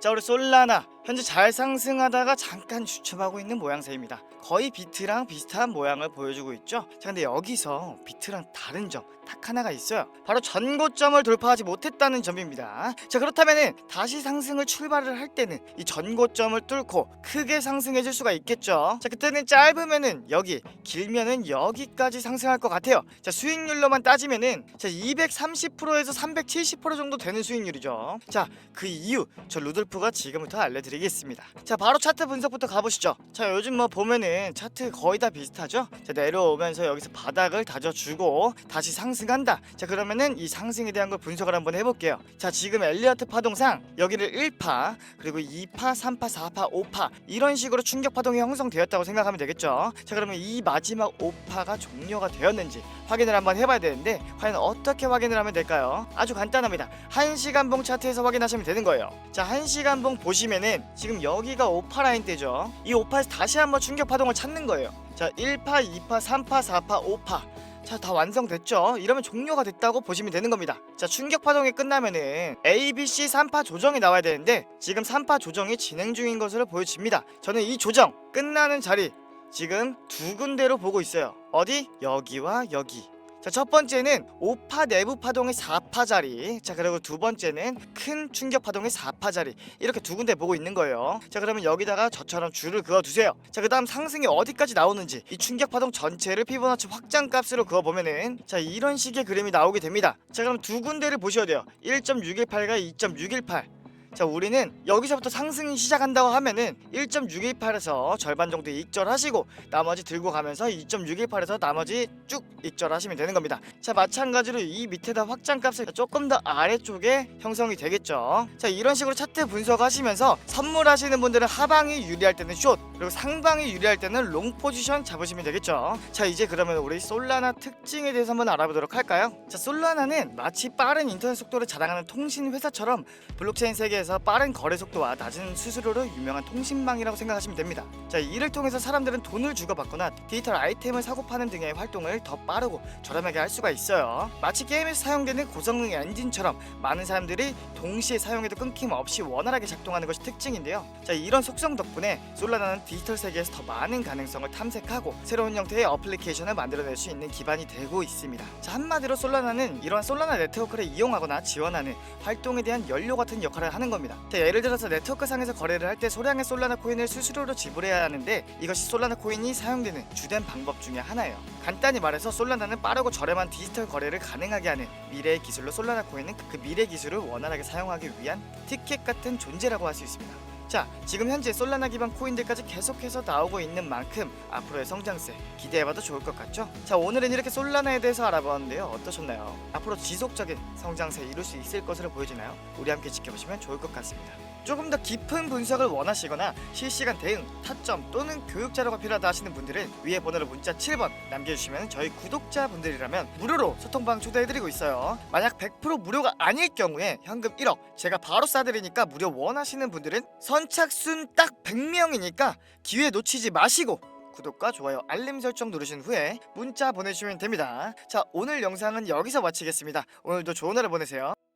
자 우리 솔라나 현재 잘 상승하다가 잠깐 주춤하고 있는 모양새입니다. 거의 비트랑 비슷한 모양을 보여주고 있죠. 자 근데 여기서 비트랑 다른 점 딱 하나가 있어요. 바로 전고점을 돌파하지 못했다는 점입니다. 자 그렇다면은 다시 상승을 출발을 할 때는 이 전고점을 뚫고 크게 상승해 줄 수가 있겠죠. 자 그때는 짧으면은 여기, 길면은 여기까지 상승할 것 같아요. 자 수익률로만 따지면은 자 230%에서 370% 정도 되는 수익률이죠. 자 그 이유 저 루돌프가 지금부터 알려드리겠습니다. 자 바로 차트 분석부터 가보시죠. 자 요즘 뭐 보면은 차트 거의 다 비슷하죠. 자 내려오면서 여기서 바닥을 다져주고 다시 상승한다. 자 그러면은 이 상승에 대한 걸 분석을 한번 해볼게요. 자 지금 엘리어트 파동상 여기를 1파 그리고 2파, 3파, 4파, 5파 이런 식으로 충격 파동이 형성되었다고 생각하면 되겠죠. 자 그러면 이 마지막 5파가 종료가 되었는지 확인을 한번 해봐야 되는데 과연 어떻게 확인을 하면 될까요? 아주 간단합니다. 1시간봉 차트에서 확인하시면 되는 거예요. 자 1시간봉 보시면은 지금 여기가 5파 라인 때죠. 이 5파에서 다시 한번 충격 파동을 찾는 거예요. 자 1파, 2파, 3파, 4파, 5파 자, 다 완성됐죠? 이러면 종료가 됐다고 보시면 되는 겁니다. 자, 충격 파동이 끝나면은 A, B, C 3파 조정이 나와야 되는데 지금 3파 조정이 진행 중인 것으로 보여집니다. 저는 이 조정 끝나는 자리 지금 두 군데로 보고 있어요. 어디? 여기와 여기. 자, 첫 번째는 5파 내부 파동의 4파 자리. 자, 그리고 두 번째는 큰 충격 파동의 4파 자리. 이렇게 두 군데 보고 있는 거예요. 자, 그러면 여기다가 저처럼 줄을 그어 두세요. 자, 그다음 상승이 어디까지 나오는지 이 충격 파동 전체를 피보나치 확장 값으로 그어 보면은 자, 이런 식의 그림이 나오게 됩니다. 자, 그럼 두 군데를 보셔야 돼요. 1.618과 2.618. 자 우리는 여기서부터 상승이 시작한다고 하면은 1.618에서 절반 정도 익절하시고 나머지 들고 가면서 2.618에서 나머지 쭉 익절하시면 되는 겁니다. 자 마찬가지로 이 밑에다 확장값을 조금 더 아래쪽에 형성이 되겠죠. 자 이런 식으로 차트 분석하시면서 선물하시는 분들은 하방이 유리할 때는 숏 그리고 상방이 유리할 때는 롱 포지션 잡으시면 되겠죠. 자 이제 그러면 우리 솔라나 특징에 대해서 한번 알아보도록 할까요? 자 솔라나는 마치 빠른 인터넷 속도를 자랑하는 통신 회사처럼 블록체인 세계 에서 빠른 거래 속도와 낮은 수수료로 유명한 통신망이라고 생각하시면 됩니다. 자, 이를 통해서 사람들은 돈을 주고받거나 디지털 아이템을 사고 파는 등의 활동을 더 빠르고 저렴하게 할 수가 있어요. 마치 게임에서 사용되는 고성능 엔진처럼 많은 사람들이 동시에 사용해도 끊김없이 원활하게 작동하는 것이 특징인데요. 자, 이런 속성 덕분에 솔라나는 디지털 세계에서 더 많은 가능성을 탐색하고 새로운 형태의 어플리케이션을 만들어낼 수 있는 기반이 되고 있습니다. 자, 한마디로 솔라나는 이러한 솔라나 네트워크를 이용하거나 지원하는 활동에 대한 연료 같은 역할을 하는 겁니다. 자, 예를 들어서 네트워크 상에서 거래를 할 때 소량의 솔라나 코인을 수수료로 지불해야 하는데 이것이 솔라나 코인이 사용되는 주된 방법 중에 하나예요. 간단히 말해서 솔라나는 빠르고 저렴한 디지털 거래를 가능하게 하는 미래의 기술로 솔라나 코인은 그 미래 기술을 원활하게 사용하기 위한 티켓 같은 존재라고 할 수 있습니다. 자, 지금 현재 솔라나 기반 코인들까지 계속해서 나오고 있는 만큼 앞으로의 성장세 기대해봐도 좋을 것 같죠? 자, 오늘은 이렇게 솔라나에 대해서 알아봤는데요. 어떠셨나요? 앞으로 지속적인 성장세 이룰 수 있을 것으로 보여지나요? 우리 함께 지켜보시면 좋을 것 같습니다. 조금 더 깊은 분석을 원하시거나 실시간 대응, 타점 또는 교육 자료가 필요하다 하시는 분들은 위에 번호로 문자 7번 남겨주시면 저희 구독자분들이라면 무료로 소통방 초대해드리고 있어요. 만약 100% 무료가 아닐 경우에 현금 1억 제가 바로 쏴드리니까 무료 원하시는 분들은 선착순 딱 100명이니까 기회 놓치지 마시고 구독과 좋아요, 알림 설정 누르신 후에 문자 보내주시면 됩니다. 자, 오늘 영상은 여기서 마치겠습니다. 오늘도 좋은 하루 보내세요.